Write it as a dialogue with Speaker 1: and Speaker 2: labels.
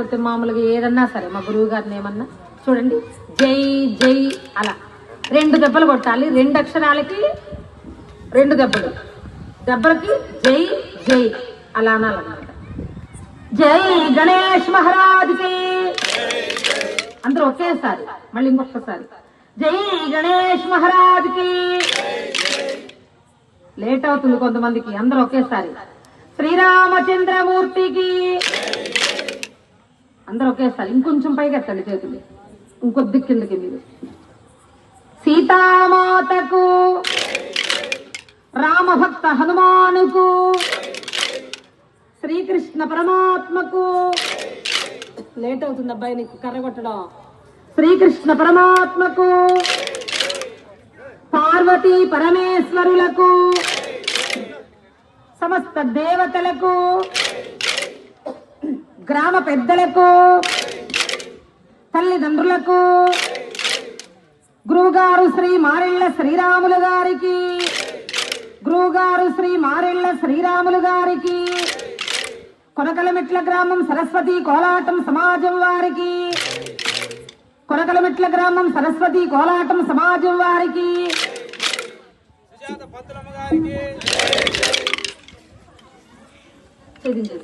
Speaker 1: లేకపోతే మామూలుగా ఏదన్నా సరే మా గురువు గారిని ఏమన్నా చూడండి. జై జై అలా. రెండు దెబ్బలు కొట్టాలి. రెండు అక్షరాలకి రెండు దెబ్బలు. దెబ్బలకి జై జై అలా అనాలన్నమాట. జై గణేష్ మహారాజ్కి. అందరూ ఒకేసారి మళ్ళీ ఇంకొకసారి. జై గణేష్ మహారాజ్కి. లేట్ అవుతుంది కొంతమందికి అందరూ ఒకేసారి. శ్రీరామచంద్రమూర్తికి. అందరూ ఒకేసారి ఇంకొంచెం పైకి ఎత్తండి చేతులు. ఇంకొద్ది కిందకి మీరు. సీతామాతకు రామభక్త హనుమానుకు శ్రీకృష్ణ పరమాత్మకు. లేట్ అవుతుంది అబ్బాయి నీకు కర్ర కొట్టడం. శ్రీకృష్ణ పరమాత్మకు పార్వతీ పరమేశ్వరులకు సమస్త దేవతలకు గ్రామ పెద్దలకు తల్లిదండ్రులకు గురువుగారు శ్రీ మారెళ్ళ శ్రీరాములు గారికి గురువుగారు శ్రీ మారెళ్ళ శ్రీరాములు గారికి కొనకలమెట్ల గ్రామం సరస్వతి కోలాటం సమాజం వారికి కొనకలమెట్ల గ్రామం సరస్వతి కోలాటం సమాజం వారికి.
Speaker 2: గారికి.